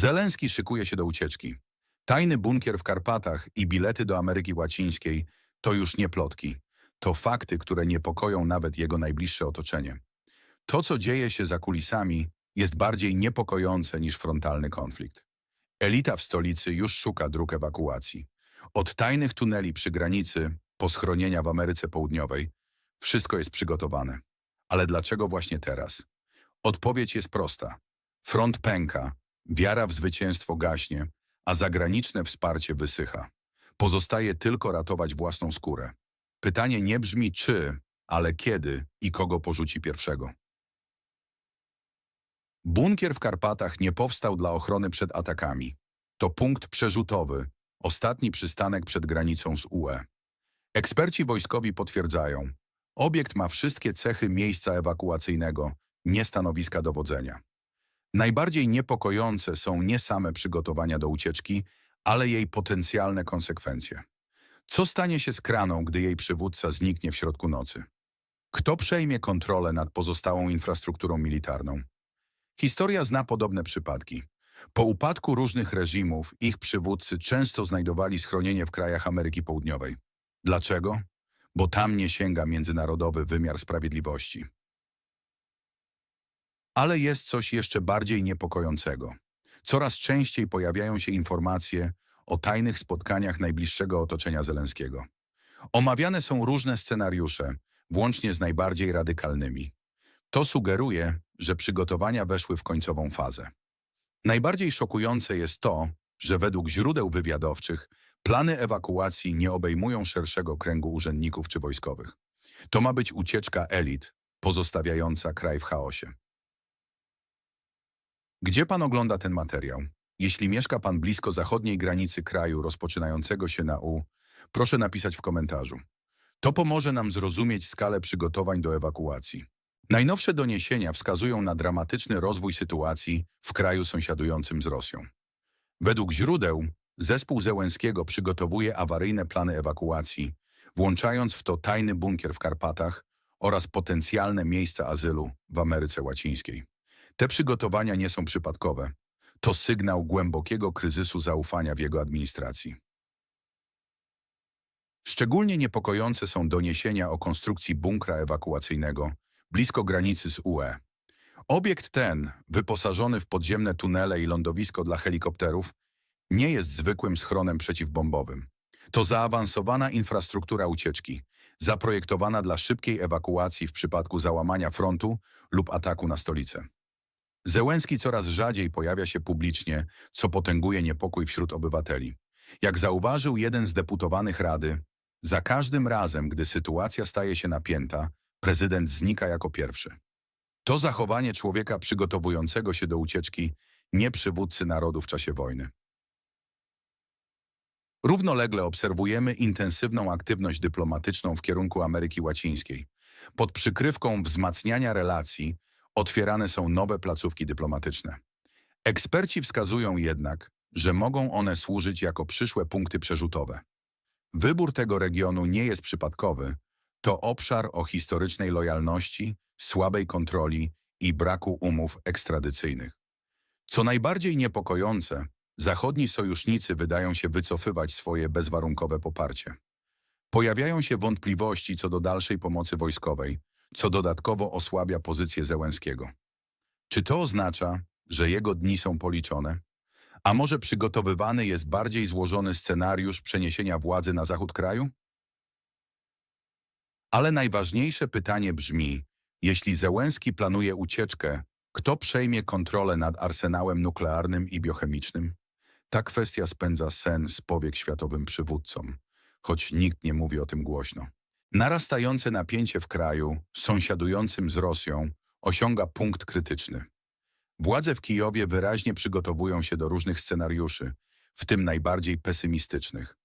Zelenski szykuje się do ucieczki. Tajny bunkier w Karpatach i bilety do Ameryki Łacińskiej to już nie plotki. To fakty, które niepokoją nawet jego najbliższe otoczenie. To, co dzieje się za kulisami, jest bardziej niepokojące niż frontalny konflikt. Elita w stolicy już szuka dróg ewakuacji. Od tajnych tuneli przy granicy po schronienia w Ameryce Południowej wszystko jest przygotowane. Ale dlaczego właśnie teraz? Odpowiedź jest prosta. Front pęka, wiara w zwycięstwo gaśnie, a zagraniczne wsparcie wysycha. Pozostaje tylko ratować własną skórę. Pytanie nie brzmi czy, ale kiedy i kogo porzuci pierwszego. Bunkier w Karpatach nie powstał dla ochrony przed atakami. To punkt przerzutowy, ostatni przystanek przed granicą z UE. Eksperci wojskowi potwierdzają, obiekt ma wszystkie cechy miejsca ewakuacyjnego, nie stanowiska dowodzenia. Najbardziej niepokojące są nie same przygotowania do ucieczki, ale jej potencjalne konsekwencje. Co stanie się z kraną, gdy jej przywódca zniknie w środku nocy? Kto przejmie kontrolę nad pozostałą infrastrukturą militarną? Historia zna podobne przypadki. Po upadku różnych reżimów ich przywódcy często znajdowali schronienie w krajach Ameryki Południowej. Dlaczego? Bo tam nie sięga międzynarodowy wymiar sprawiedliwości. Ale jest coś jeszcze bardziej niepokojącego. Coraz częściej pojawiają się informacje o tajnych spotkaniach najbliższego otoczenia Zelenskiego. Omawiane są różne scenariusze, włącznie z najbardziej radykalnymi. To sugeruje, że przygotowania weszły w końcową fazę. Najbardziej szokujące jest to, że według źródeł wywiadowczych plany ewakuacji nie obejmują szerszego kręgu urzędników czy wojskowych. To ma być ucieczka elit, pozostawiająca kraj w chaosie. Gdzie pan ogląda ten materiał? Jeśli mieszka pan blisko zachodniej granicy kraju rozpoczynającego się na U, proszę napisać w komentarzu. To pomoże nam zrozumieć skalę przygotowań do ewakuacji. Najnowsze doniesienia wskazują na dramatyczny rozwój sytuacji w kraju sąsiadującym z Rosją. Według źródeł zespół Zełenskiego przygotowuje awaryjne plany ewakuacji, włączając w to tajny bunkier w Karpatach oraz potencjalne miejsca azylu w Ameryce Łacińskiej. Te przygotowania nie są przypadkowe. To sygnał głębokiego kryzysu zaufania w jego administracji. Szczególnie niepokojące są doniesienia o konstrukcji bunkra ewakuacyjnego blisko granicy z UE. Obiekt ten, wyposażony w podziemne tunele i lądowisko dla helikopterów, nie jest zwykłym schronem przeciwbombowym. To zaawansowana infrastruktura ucieczki, zaprojektowana dla szybkiej ewakuacji w przypadku załamania frontu lub ataku na stolicę. Zełenski coraz rzadziej pojawia się publicznie, co potęguje niepokój wśród obywateli. Jak zauważył jeden z deputowanych Rady, za każdym razem, gdy sytuacja staje się napięta, prezydent znika jako pierwszy. To zachowanie człowieka przygotowującego się do ucieczki, nie przywódcy narodu w czasie wojny. Równolegle obserwujemy intensywną aktywność dyplomatyczną w kierunku Ameryki Łacińskiej. Pod przykrywką wzmacniania relacji otwierane są nowe placówki dyplomatyczne. Eksperci wskazują jednak, że mogą one służyć jako przyszłe punkty przerzutowe. Wybór tego regionu nie jest przypadkowy, to obszar o historycznej lojalności, słabej kontroli i braku umów ekstradycyjnych. Co najbardziej niepokojące, zachodni sojusznicy wydają się wycofywać swoje bezwarunkowe poparcie. Pojawiają się wątpliwości co do dalszej pomocy wojskowej, co dodatkowo osłabia pozycję Zełenskiego. Czy to oznacza, że jego dni są policzone? A może przygotowywany jest bardziej złożony scenariusz przeniesienia władzy na zachód kraju? Ale najważniejsze pytanie brzmi, jeśli Zełenski planuje ucieczkę, kto przejmie kontrolę nad arsenałem nuklearnym i biochemicznym? Ta kwestia spędza sen z powiek światowym przywódcom, choć nikt nie mówi o tym głośno. Narastające napięcie w kraju, sąsiadującym z Rosją, osiąga punkt krytyczny. Władze w Kijowie wyraźnie przygotowują się do różnych scenariuszy, w tym najbardziej pesymistycznych.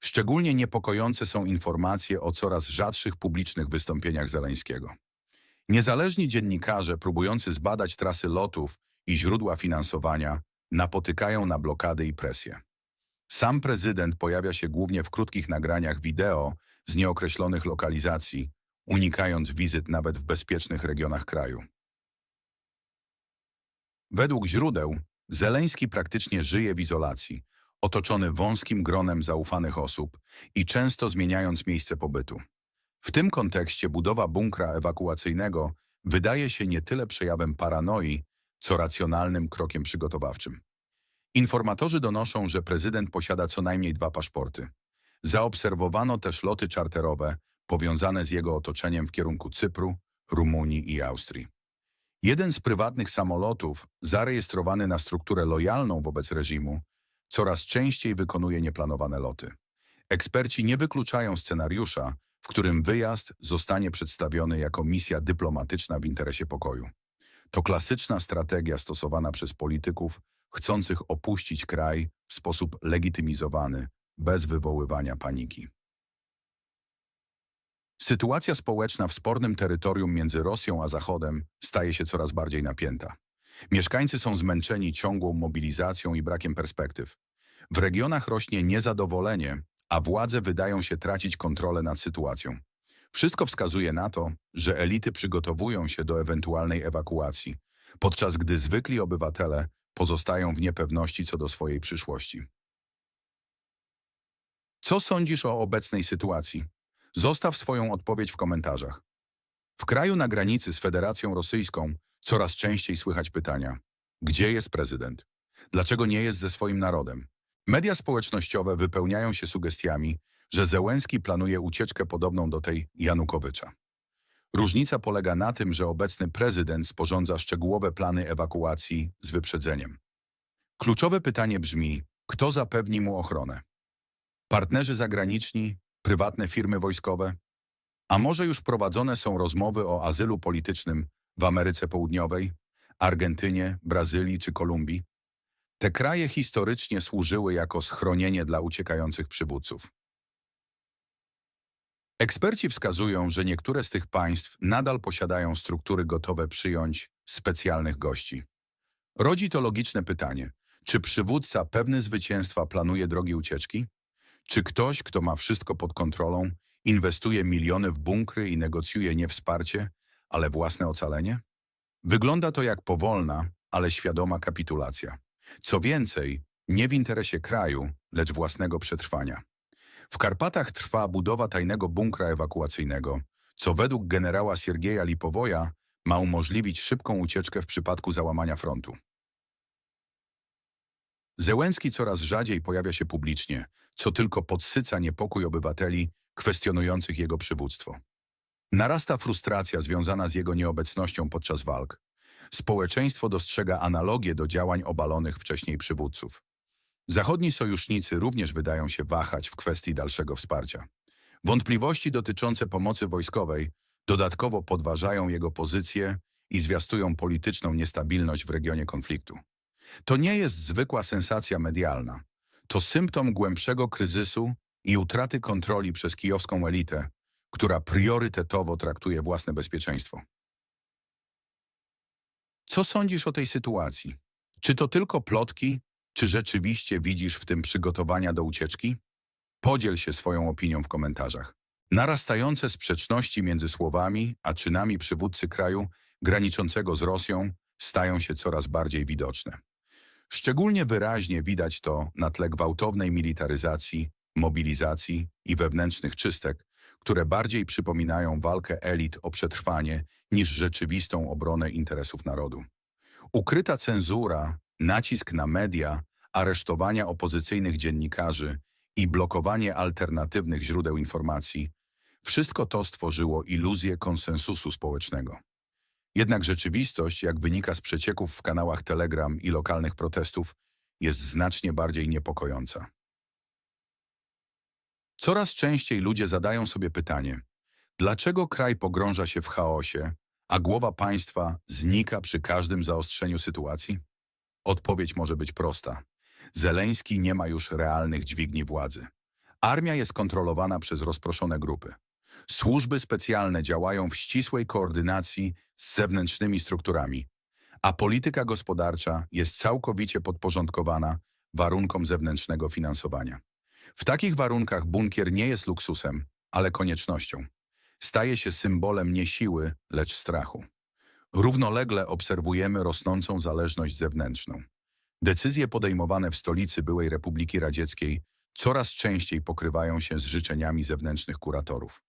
Szczególnie niepokojące są informacje o coraz rzadszych publicznych wystąpieniach Zeleńskiego. Niezależni dziennikarze próbujący zbadać trasy lotów i źródła finansowania napotykają na blokady i presję. Sam prezydent pojawia się głównie w krótkich nagraniach wideo z nieokreślonych lokalizacji, unikając wizyt nawet w bezpiecznych regionach kraju. Według źródeł, Zeleński praktycznie żyje w izolacji, otoczony wąskim gronem zaufanych osób i często zmieniając miejsce pobytu. W tym kontekście budowa bunkra ewakuacyjnego wydaje się nie tyle przejawem paranoi, co racjonalnym krokiem przygotowawczym. Informatorzy donoszą, że prezydent posiada co najmniej dwa paszporty. Zaobserwowano też loty czarterowe powiązane z jego otoczeniem w kierunku Cypru, Rumunii i Austrii. Jeden z prywatnych samolotów, zarejestrowany na strukturę lojalną wobec reżimu, coraz częściej wykonuje nieplanowane loty. Eksperci nie wykluczają scenariusza, w którym wyjazd zostanie przedstawiony jako misja dyplomatyczna w interesie pokoju. To klasyczna strategia stosowana przez polityków chcących opuścić kraj w sposób legitymizowany, bez wywoływania paniki. Sytuacja społeczna w spornym terytorium między Rosją a Zachodem staje się coraz bardziej napięta. Mieszkańcy są zmęczeni ciągłą mobilizacją i brakiem perspektyw. W regionach rośnie niezadowolenie, a władze wydają się tracić kontrolę nad sytuacją. Wszystko wskazuje na to, że elity przygotowują się do ewentualnej ewakuacji, podczas gdy zwykli obywatele pozostają w niepewności co do swojej przyszłości. Co sądzisz o obecnej sytuacji? Zostaw swoją odpowiedź w komentarzach. W kraju na granicy z Federacją Rosyjską coraz częściej słychać pytania: gdzie jest prezydent? Dlaczego nie jest ze swoim narodem? Media społecznościowe wypełniają się sugestiami, że Zełenski planuje ucieczkę podobną do tej Janukowycza. Różnica polega na tym, że obecny prezydent sporządza szczegółowe plany ewakuacji z wyprzedzeniem. Kluczowe pytanie brzmi, kto zapewni mu ochronę? Partnerzy zagraniczni, prywatne firmy wojskowe? A może już prowadzone są rozmowy o azylu politycznym w Ameryce Południowej, Argentynie, Brazylii czy Kolumbii? Te kraje historycznie służyły jako schronienie dla uciekających przywódców. Eksperci wskazują, że niektóre z tych państw nadal posiadają struktury gotowe przyjąć specjalnych gości. Rodzi to logiczne pytanie, czy przywódca pewny zwycięstwa planuje drogi ucieczki? Czy ktoś, kto ma wszystko pod kontrolą, inwestuje miliony w bunkry i negocjuje nie wsparcie, ale własne ocalenie? Wygląda to jak powolna, ale świadoma kapitulacja. Co więcej, nie w interesie kraju, lecz własnego przetrwania. W Karpatach trwa budowa tajnego bunkra ewakuacyjnego, co według generała Siergieja Lipowoja ma umożliwić szybką ucieczkę w przypadku załamania frontu. Zełenski coraz rzadziej pojawia się publicznie, co tylko podsyca niepokój obywateli kwestionujących jego przywództwo. Narasta frustracja związana z jego nieobecnością podczas walk. Społeczeństwo dostrzega analogię do działań obalonych wcześniej przywódców. Zachodni sojusznicy również wydają się wahać w kwestii dalszego wsparcia. Wątpliwości dotyczące pomocy wojskowej dodatkowo podważają jego pozycję i zwiastują polityczną niestabilność w regionie konfliktu. To nie jest zwykła sensacja medialna. To symptom głębszego kryzysu i utraty kontroli przez kijowską elitę, która priorytetowo traktuje własne bezpieczeństwo. Co sądzisz o tej sytuacji? Czy to tylko plotki, czy rzeczywiście widzisz w tym przygotowania do ucieczki? Podziel się swoją opinią w komentarzach. Narastające sprzeczności między słowami a czynami przywódcy kraju graniczącego z Rosją stają się coraz bardziej widoczne. Szczególnie wyraźnie widać to na tle gwałtownej militaryzacji, mobilizacji i wewnętrznych czystek, które bardziej przypominają walkę elit o przetrwanie niż rzeczywistą obronę interesów narodu. Ukryta cenzura, nacisk na media, aresztowania opozycyjnych dziennikarzy i blokowanie alternatywnych źródeł informacji, wszystko to stworzyło iluzję konsensusu społecznego. Jednak rzeczywistość, jak wynika z przecieków w kanałach Telegram i lokalnych protestów, jest znacznie bardziej niepokojąca. Coraz częściej ludzie zadają sobie pytanie, dlaczego kraj pogrąża się w chaosie, a głowa państwa znika przy każdym zaostrzeniu sytuacji? Odpowiedź może być prosta. Zeleński nie ma już realnych dźwigni władzy. Armia jest kontrolowana przez rozproszone grupy. Służby specjalne działają w ścisłej koordynacji z zewnętrznymi strukturami, a polityka gospodarcza jest całkowicie podporządkowana warunkom zewnętrznego finansowania. W takich warunkach bunkier nie jest luksusem, ale koniecznością. Staje się symbolem nie siły, lecz strachu. Równolegle obserwujemy rosnącą zależność zewnętrzną. Decyzje podejmowane w stolicy byłej Republiki Radzieckiej coraz częściej pokrywają się z życzeniami zewnętrznych kuratorów.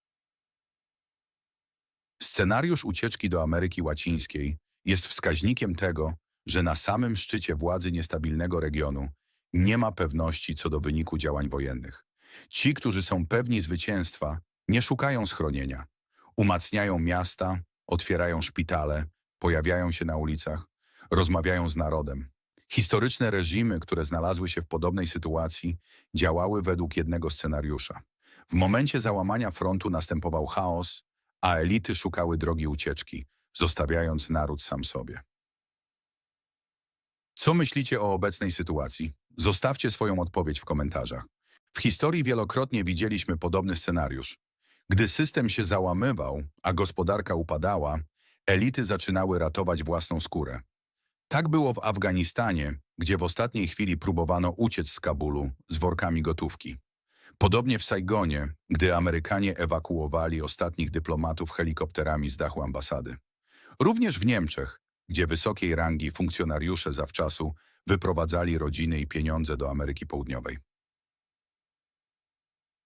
Scenariusz ucieczki do Ameryki Łacińskiej jest wskaźnikiem tego, że na samym szczycie władzy niestabilnego regionu nie ma pewności co do wyniku działań wojennych. Ci, którzy są pewni zwycięstwa, nie szukają schronienia. Umacniają miasta, otwierają szpitale, pojawiają się na ulicach, rozmawiają z narodem. Historyczne reżimy, które znalazły się w podobnej sytuacji, działały według jednego scenariusza. W momencie załamania frontu następował chaos, a elity szukały drogi ucieczki, zostawiając naród sam sobie. Co myślicie o obecnej sytuacji? Zostawcie swoją odpowiedź w komentarzach. W historii wielokrotnie widzieliśmy podobny scenariusz. Gdy system się załamywał, a gospodarka upadała, elity zaczynały ratować własną skórę. Tak było w Afganistanie, gdzie w ostatniej chwili próbowano uciec z Kabulu z workami gotówki. Podobnie w Saigonie, gdy Amerykanie ewakuowali ostatnich dyplomatów helikopterami z dachu ambasady. Również w Niemczech, gdzie wysokiej rangi funkcjonariusze zawczasu wyprowadzali rodziny i pieniądze do Ameryki Południowej.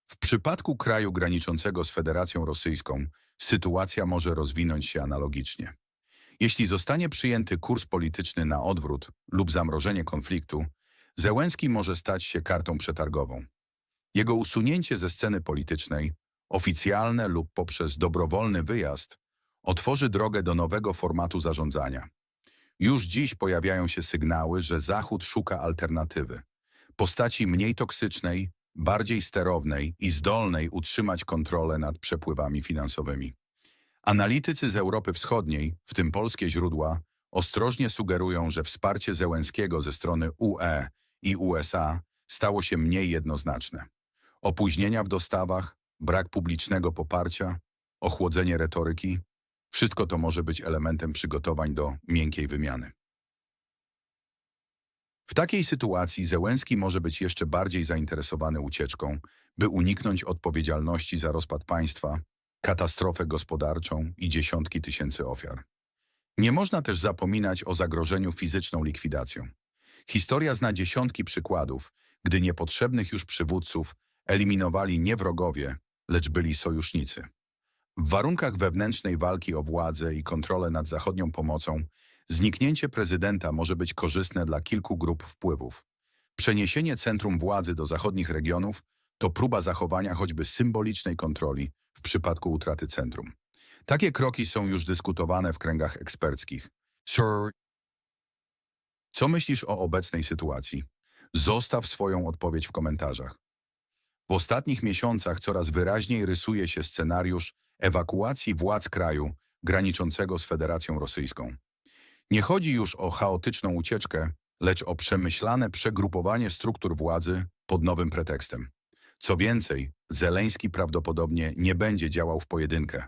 W przypadku kraju graniczącego z Federacją Rosyjską sytuacja może rozwinąć się analogicznie. Jeśli zostanie przyjęty kurs polityczny na odwrót lub zamrożenie konfliktu, Zełenski może stać się kartą przetargową. Jego usunięcie ze sceny politycznej, oficjalne lub poprzez dobrowolny wyjazd, otworzy drogę do nowego formatu zarządzania. Już dziś pojawiają się sygnały, że Zachód szuka alternatywy. Postaci mniej toksycznej, bardziej sterownej i zdolnej utrzymać kontrolę nad przepływami finansowymi. Analitycy z Europy Wschodniej, w tym polskie źródła, ostrożnie sugerują, że wsparcie Zełenskiego ze strony UE i USA stało się mniej jednoznaczne. Opóźnienia w dostawach, brak publicznego poparcia, ochłodzenie retoryki wszystko to może być elementem przygotowań do miękkiej wymiany. W takiej sytuacji Zełenski może być jeszcze bardziej zainteresowany ucieczką, by uniknąć odpowiedzialności za rozpad państwa, katastrofę gospodarczą i dziesiątki tysięcy ofiar. Nie można też zapominać o zagrożeniu fizyczną likwidacją. Historia zna dziesiątki przykładów, gdy niepotrzebnych już przywódców eliminowali nie wrogowie, lecz byli sojusznicy. W warunkach wewnętrznej walki o władzę i kontrolę nad zachodnią pomocą, zniknięcie prezydenta może być korzystne dla kilku grup wpływów. Przeniesienie centrum władzy do zachodnich regionów to próba zachowania choćby symbolicznej kontroli w przypadku utraty centrum. Takie kroki są już dyskutowane w kręgach eksperckich. Sir, co myślisz o obecnej sytuacji? Zostaw swoją odpowiedź w komentarzach. W ostatnich miesiącach coraz wyraźniej rysuje się scenariusz ewakuacji władz kraju graniczącego z Federacją Rosyjską. Nie chodzi już o chaotyczną ucieczkę, lecz o przemyślane przegrupowanie struktur władzy pod nowym pretekstem. Co więcej, Zeleński prawdopodobnie nie będzie działał w pojedynkę.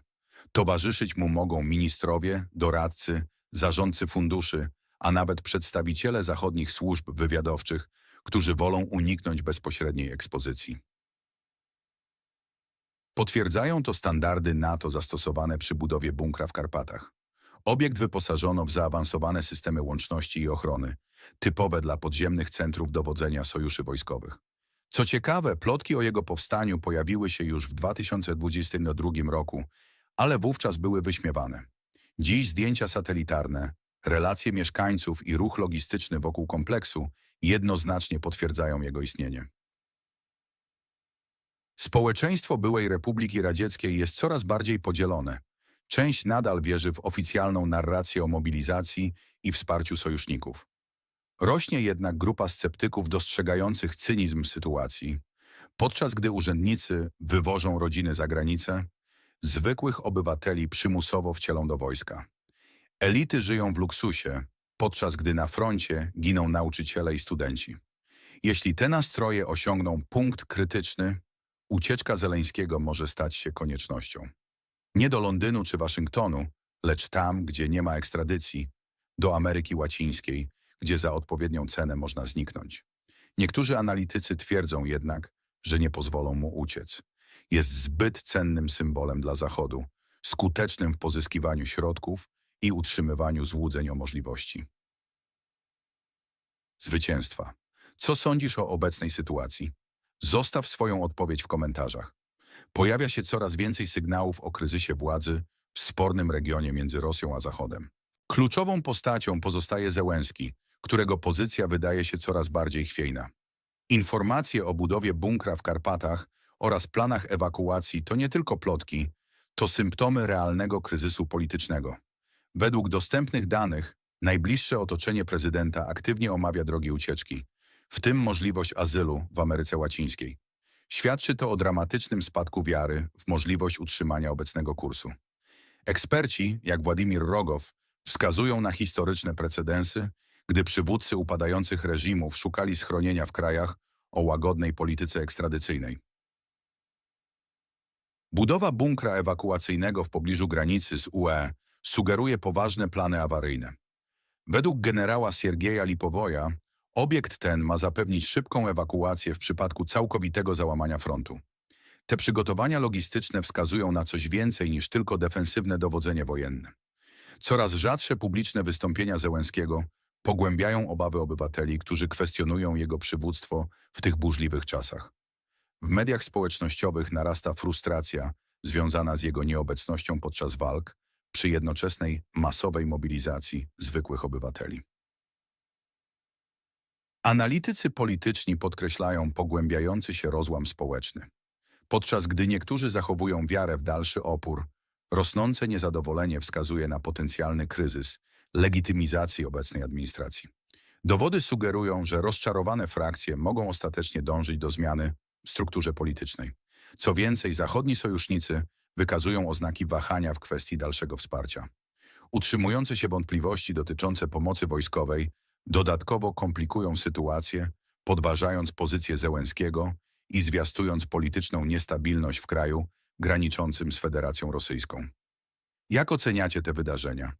Towarzyszyć mu mogą ministrowie, doradcy, zarządcy funduszy, a nawet przedstawiciele zachodnich służb wywiadowczych, którzy wolą uniknąć bezpośredniej ekspozycji. Potwierdzają to standardy NATO zastosowane przy budowie bunkra w Karpatach. Obiekt wyposażono w zaawansowane systemy łączności i ochrony, typowe dla podziemnych centrów dowodzenia sojuszy wojskowych. Co ciekawe, plotki o jego powstaniu pojawiły się już w 2022 roku, ale wówczas były wyśmiewane. Dziś zdjęcia satelitarne, relacje mieszkańców i ruch logistyczny wokół kompleksu jednoznacznie potwierdzają jego istnienie. Społeczeństwo byłej Republiki Radzieckiej jest coraz bardziej podzielone. Część nadal wierzy w oficjalną narrację o mobilizacji i wsparciu sojuszników. Rośnie jednak grupa sceptyków dostrzegających cynizm sytuacji. Podczas gdy urzędnicy wywożą rodziny za granicę, zwykłych obywateli przymusowo wcielą do wojska. Elity żyją w luksusie, podczas gdy na froncie giną nauczyciele i studenci. Jeśli te nastroje osiągną punkt krytyczny, ucieczka Zeleńskiego może stać się koniecznością. Nie do Londynu czy Waszyngtonu, lecz tam, gdzie nie ma ekstradycji, do Ameryki Łacińskiej, gdzie za odpowiednią cenę można zniknąć. Niektórzy analitycy twierdzą jednak, że nie pozwolą mu uciec. Jest zbyt cennym symbolem dla Zachodu, skutecznym w pozyskiwaniu środków i utrzymywaniu złudzeń o możliwości. zwycięstwa. Co sądzisz o obecnej sytuacji? Zostaw swoją odpowiedź w komentarzach. Pojawia się coraz więcej sygnałów o kryzysie władzy w spornym regionie między Rosją a Zachodem. Kluczową postacią pozostaje Zełenski, którego pozycja wydaje się coraz bardziej chwiejna. Informacje o budowie bunkra w Karpatach oraz planach ewakuacji to nie tylko plotki, to symptomy realnego kryzysu politycznego. Według dostępnych danych, najbliższe otoczenie prezydenta aktywnie omawia drogi ucieczki, w tym możliwość azylu w Ameryce Łacińskiej. Świadczy to o dramatycznym spadku wiary w możliwość utrzymania obecnego kursu. Eksperci, jak Władimir Rogow, wskazują na historyczne precedensy, gdy przywódcy upadających reżimów szukali schronienia w krajach o łagodnej polityce ekstradycyjnej. Budowa bunkra ewakuacyjnego w pobliżu granicy z UE sugeruje poważne plany awaryjne. Według generała Siergieja Lipowoja obiekt ten ma zapewnić szybką ewakuację w przypadku całkowitego załamania frontu. Te przygotowania logistyczne wskazują na coś więcej niż tylko defensywne dowodzenie wojenne. Coraz rzadsze publiczne wystąpienia Zełenskiego pogłębiają obawy obywateli, którzy kwestionują jego przywództwo w tych burzliwych czasach. W mediach społecznościowych narasta frustracja związana z jego nieobecnością podczas walk przy jednoczesnej masowej mobilizacji zwykłych obywateli. Analitycy polityczni podkreślają pogłębiający się rozłam społeczny. Podczas gdy niektórzy zachowują wiarę w dalszy opór, rosnące niezadowolenie wskazuje na potencjalny kryzys legitymizacji obecnej administracji. Dowody sugerują, że rozczarowane frakcje mogą ostatecznie dążyć do zmiany w strukturze politycznej. Co więcej, zachodni sojusznicy wykazują oznaki wahania w kwestii dalszego wsparcia. Utrzymujące się wątpliwości dotyczące pomocy wojskowej dodatkowo komplikują sytuację, podważając pozycję Zełenskiego i zwiastując polityczną niestabilność w kraju graniczącym z Federacją Rosyjską. Jak oceniacie te wydarzenia?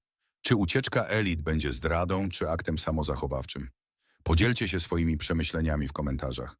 Czy ucieczka elit będzie zdradą, czy aktem samozachowawczym? Podzielcie się swoimi przemyśleniami w komentarzach.